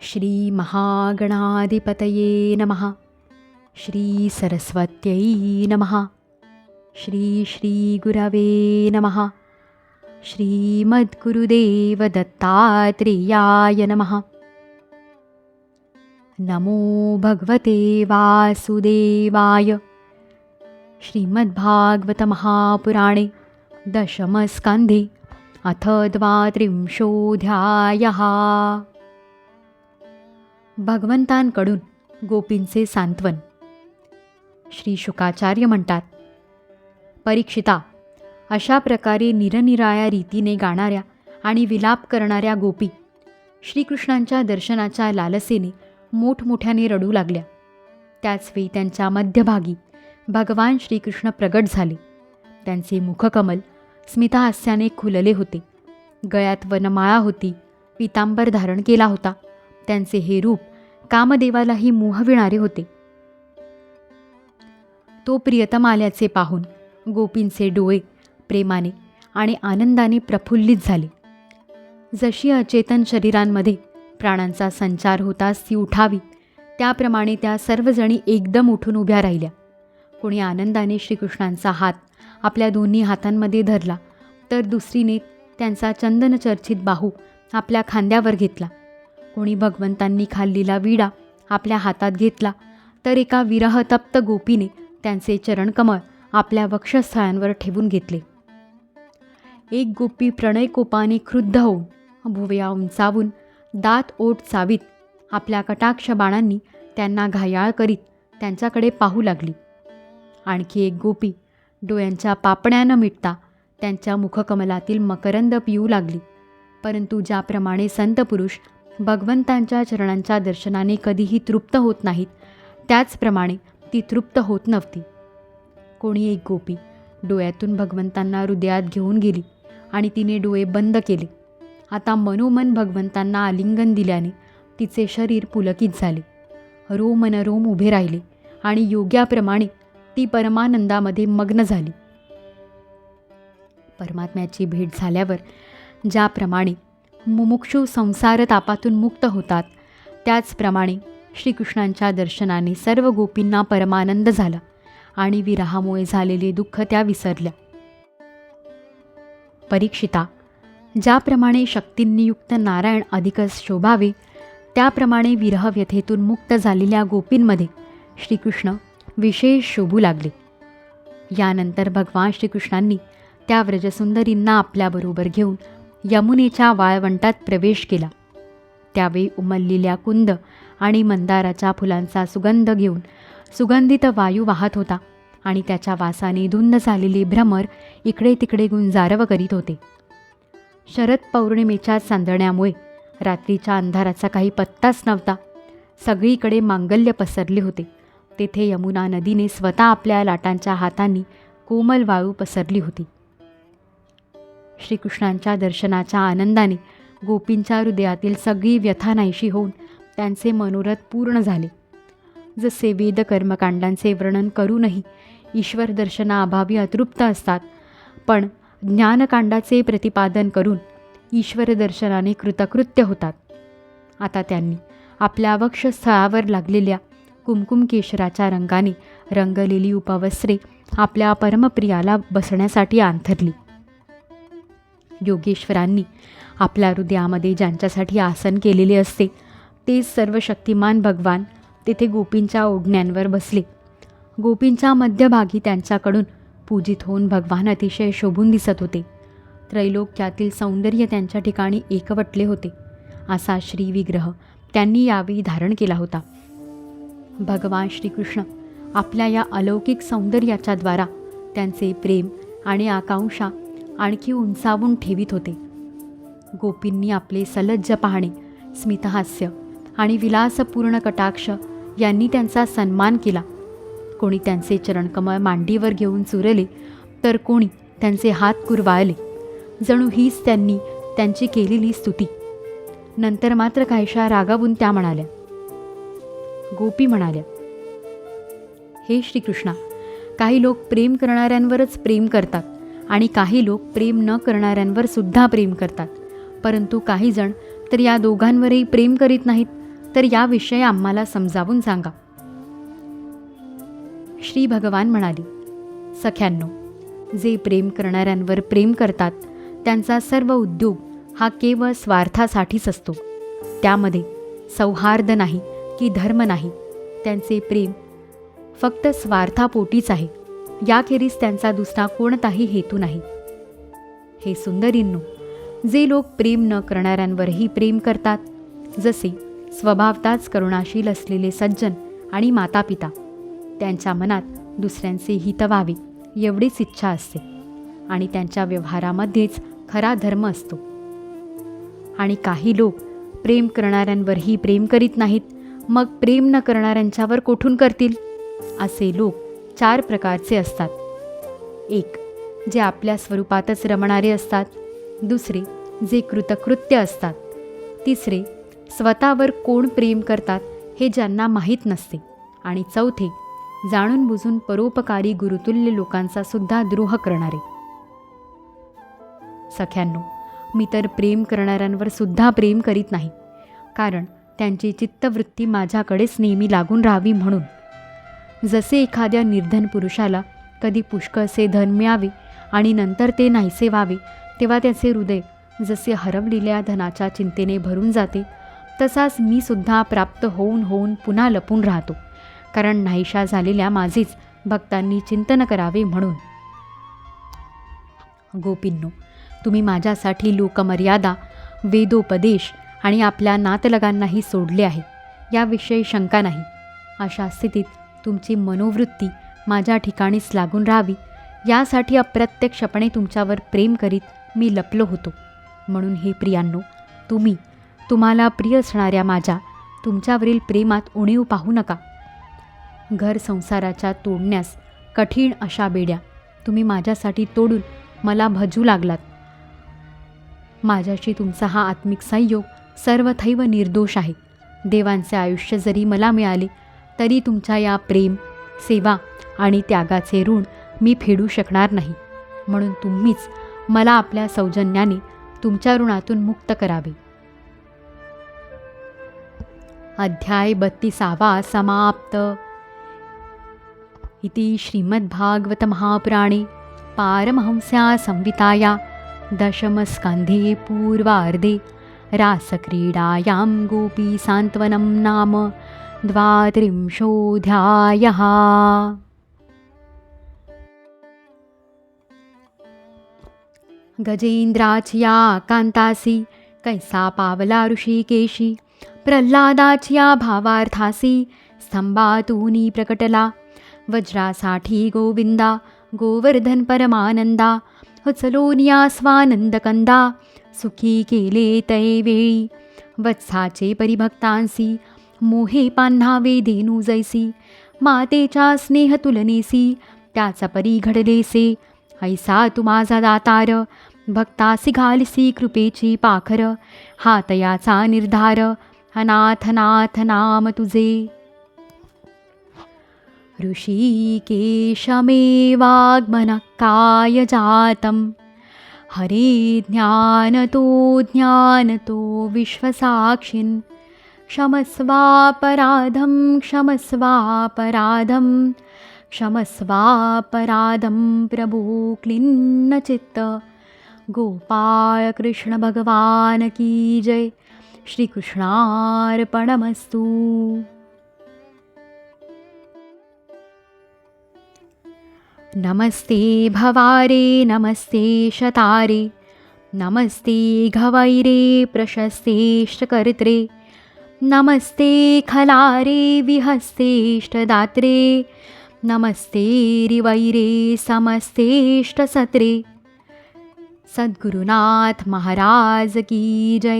श्रीमहागणाधिपतये नमः। श्रीसरस्वत्यै नमः। श्रीश्रीगुरवे नमः। श्रीमद्गुरुदेवदत्तात्रेयाय नमः। नमो भगवते वासुदेवाय। श्रीमद्भागवतमहापुराणे दशमस्कन्धे अथ द्वात्रिंशोऽध्यायः भगवंतांकडून गोपींचे सांत्वन. श्री शुकाचार्य म्हणतात परीक्षिता अशा प्रकारे निरनिराळ्या रीतीने गाणाऱ्या आणि विलाप करणाऱ्या गोपी श्रीकृष्णांच्या दर्शनाच्या लालसेने मोठमोठ्याने रडू लागल्या. त्याचवेळी त्यांच्या मध्यभागी भगवान श्रीकृष्ण प्रगट झाले. त्यांचे मुखकमल स्मितहास्याने खुलले होते. गळ्यात वनमाळा होती पितांबर धारण केला होता. त्यांचे हे रूप कामदेवालाही मोहविणारे होते. तो प्रियतम आल्याचे पाहून गोपींचे डोळे प्रेमाने आणि आनंदाने प्रफुल्लित झाले. जशी अचेतन शरीरांमध्ये प्राणांचा संचार होताच ती उठावी. त्याप्रमाणे त्या सर्वजणी एकदम उठून उभ्या राहिल्या. कोणी आनंदाने श्रीकृष्णांचा हात आपल्या दोन्ही हातांमध्ये धरला तर दुसरीने त्यांचा चंदनचर्चित बाहू आपल्या खांद्यावर घेतला. कोणी भगवंतांनी खाल्लेला विडा आपल्या हातात घेतला तर एका विरहतप्त गोपीने त्यांचे चरणकमळ आपल्या वक्षस्थळांवर ठेवून घेतले. एक गोपी प्रणयकोपाने क्रुद्ध होऊन भुवया उंचावून दात ओट चावीत आपल्या कटाक्ष बाणांनी त्यांना घायाळ करीत त्यांच्याकडे पाहू लागली. आणखी एक गोपी डोळ्यांच्या पापण्यानं मिटता त्यांच्या मुखकमलातील मकरंद पिऊ लागली. परंतु ज्याप्रमाणे संत पुरुष भगवंतांच्या चरणांच्या दर्शनाने कधीही तृप्त होत नाहीत. त्याचप्रमाणे ती तृप्त होत नव्हती. कोणी एक गोपी डोळ्यातून भगवंतांना हृदयात घेऊन गेली आणि तिने डोळे बंद केले. आता मनोमन भगवंतांना आलिंगन दिल्याने तिचे शरीर पुलकित झाले. रोमनरोम उभे राहिले आणि योग्याप्रमाणे ती परमानंदामध्ये मग्न झाली. परमात्म्याची भेट झाल्यावर ज्याप्रमाणे मुमुक्षू संसार तापातून मुक्त होतात. त्याचप्रमाणे श्रीकृष्णांच्या दर्शनाने सर्व गोपींना परमानंद झाला आणि विरहामुळे झालेले दुःख त्या विसरल्या. परीक्षिता ज्याप्रमाणे शक्तींनियुक्त नारायण अधिकच शोभावे त्याप्रमाणे विरह व्यथेतून मुक्त झालेल्या गोपींमध्ये श्रीकृष्ण विशेष शोभू लागले. यानंतर भगवान श्रीकृष्णांनी त्या व्रजसुंदरींना आपल्याबरोबर घेऊन यमुनेच्या वाळवंटात प्रवेश केला. त्यावेळी उमललेल्या कुंद आणि मंदाराच्या फुलांचा सुगंध घेऊन सुगंधित वायू वाहत होता आणि त्याच्या वासाने धुंद झालेले भ्रमर इकडे तिकडे गुंजारव करीत होते. शरद पौर्णिमेच्या चांदण्यामुळे रात्रीच्या अंधाराचा काही पत्ताच नव्हता. सगळीकडे मांगल्य पसरले होते. तेथे यमुना नदीने स्वतः आपल्या लाटांच्या हातांनी कोमल वाळू पसरली होती. श्रीकृष्णांच्या दर्शनाच्या आनंदाने गोपींच्या हृदयातील सगळी व्यथा नाहीशी होऊन त्यांचे मनोरथ पूर्ण झाले. जसे वेद कर्मकांडांचे वर्णन करूनही ईश्वर दर्शनाअभावी अतृप्त असतात पण ज्ञानकांडाचे प्रतिपादन करून ईश्वर दर्शनाने कृतकृत्य होतात. आता त्यांनी आपल्या वक्षस्थळावर लागलेल्या कुमकुम केशराच्या रंगाने रंगलेली उपवस्त्रे आपल्या परमप्रियाला बसण्यासाठी अंथरली योगेश्वरांनी आपल्या हृदयामध्ये ज्यांच्यासाठी आसन केलेले असते ते सर्व शक्तिमान भगवान तेथे गोपींच्या ओढण्यांवर बसले. गोपींच्या मध्यभागी त्यांच्याकडून पूजित होऊन भगवान अतिशय शोभून दिसत होते. त्रैलोक्यातील सौंदर्य त्यांच्या ठिकाणी एकवटले होते. असा श्रीविग्रह त्यांनी यावेळी धारण केला होता. भगवान श्रीकृष्ण आपल्या या अलौकिक सौंदर्याच्या द्वारा त्यांचे प्रेम आणि आकांक्षा आणखी उंचावून ठेवित होते. गोपींनी आपले सलज्ज पाहणे स्मितहास्य आणि विलासपूर्ण कटाक्ष यांनी त्यांचा सन्मान केला. कोणी त्यांचे चरणकमळ मांडीवर घेऊन चुरले तर कोणी त्यांचे हात कुरवाळले. जणू हीच त्यांनी त्यांची केलेली स्तुती. नंतर मात्र काहीशा रागावून त्या म्हणाल्या. गोपी म्हणाल्या हे श्रीकृष्णा काही लोक प्रेम करणाऱ्यांवरच प्रेम करतात. आणि काही लोक प्रेम न करणाऱ्यांवर सुद्धा प्रेम करतात. परंतु काही जण तर या दोघांवरही प्रेम करीत नाहीत तर याविषयी आम्हाला समजावून सांगा. श्री भगवान म्हणाले सख्यांनो जे प्रेम करणाऱ्यांवर प्रेम करतात त्यांचा सर्व उद्योग हा केवळ स्वार्थासाठीच असतो. त्यामध्ये सौहार्द नाही की धर्म नाही. त्यांचे प्रेम फक्त स्वार्थापोटीच आहे. याखेरीज त्यांचा दुसरा कोणताही हेतू नाही. हे सुंदरींनो जे लोक प्रेम न करणाऱ्यांवरही प्रेम करतात जसे स्वभावताच करुणाशील असलेले सज्जन आणि मातापिता त्यांच्या मनात दुसऱ्यांचे हित व्हावे एवढीच इच्छा असते आणि त्यांच्या व्यवहारामध्येच खरा धर्म असतो. आणि काही लोक प्रेम करणाऱ्यांवरही प्रेम करीत नाहीत मग प्रेम न करणाऱ्यांच्यावर कोठून करतील? असे लोक चार प्रकारचे असतात. एक जे आपल्या स्वरूपातच रमणारे असतात. दुसरे जे कृतकृत्य असतात. तिसरे स्वतःवर कोण प्रेम करतात हे ज्यांना माहीत नसते. आणि चौथे जाणून बुजून परोपकारी गुरुतुल्य लोकांचा सुद्धा द्रोह करणारे. सख्यांनो मी तर प्रेम करणाऱ्यांवर सुद्धा प्रेम करीत नाही. कारण त्यांची चित्तवृत्ती माझ्याकडेच नेहमी लागून राहावी म्हणून. जसे एखाद्या निर्धन पुरुषाला कधी पुष्कळसे धन मिळावे आणि नंतर ते नाहीसे व्हावे तेव्हा त्याचे हृदय जसे हरवलेल्या धनाच्या चिंतेने भरून जाते तसाच मी सुद्धा प्राप्त होऊन होऊन पुन्हा लपून राहतो. कारण नाहीशा झालेल्या माझेच भक्तांनी चिंतन करावे म्हणून. गोपींनो तुम्ही माझ्यासाठी लोकमर्यादा वेदोपदेश आणि आपल्या नातलगांनाही सोडले आहे. याविषयी शंका नाही. अशा स्थितीत तुमची मनोवृत्ती माझ्या ठिकाणीच लागून राहावी. यासाठी अप्रत्यक्षपणे तुमच्यावर प्रेम करीत मी लपलो होतो. म्हणून हे प्रियांनो तुम्ही तुम्हाला प्रिय असणाऱ्या माझ्या तुमच्यावरील प्रेमात उणीव पाहू नका. घर संसाराच्या तोडण्यास कठीण अशा बेड्या तुम्ही माझ्यासाठी तोडून मला भजू लागलात. माझ्याशी तुमचा हा आत्मिक संयोग सर्वथैव निर्दोष आहे. देवांचे आयुष्य जरी मला मिळाले तरी तुमच्या या प्रेम सेवा आणि त्यागाचे ऋण मी फेडू शकणार नाही. म्हणून तुम्हीच मला आपल्या सौजन्याने तुमच्या ऋणातून मुक्त करावे. अध्याय बत्तीसावा समाप्त. इति श्रीमद्भागवतमहापुराणे पारमहंस्या संविताया दशमस्कन्धे पूर्वार्धे रासक्रीडायां गोपीसान्त्वनं नाम द्वात्रिंशोऽध्यायः। गजेन्द्राचिया कान्तासि कैसा पावला ऋषिकेशी प्रल्हादाचिया भावार्थासी स्तंभातूनी प्रकटला वज्रासाठी गोविंदा गोवर्धन परमानंदा हुचलोनिया स्वानंदकंदा सुखी केले तये वेळी वत्साचे परिभक्तांसी मोहे पान्हावे धेनू जैसी मातेच्या स्नेह तुलनेसी त्याचा परी घडलेसे ऐसा तू माझा दातार भक्तासी घालसी कृपेची पाखर हातयाचा निर्धार अनाथ नाम तुझे. ऋषिकेशमेवाग्मनः काय जातं हरे ज्ञानतो ज्ञानतो विश्वसाक्षिन् क्षमस्वापराधं क्षमस्वापराधं। क्षमस्वापराधं प्रभो क्लिन्नचित्त गोपाळ कृष्ण भगवान की जय। श्रीकृष्णार्पणमस्तु। नमस्ते भवारे नमस्ते शतारे। नमस्ते घवैरे प्रशस्तेष्टकर्त्रे नमस्ते खलारे विहस्तेष्टदात्रे नमस्ते रिवैरे समस्तेष्टसत्रे। सद्गुरुनाथ महाराज की जय।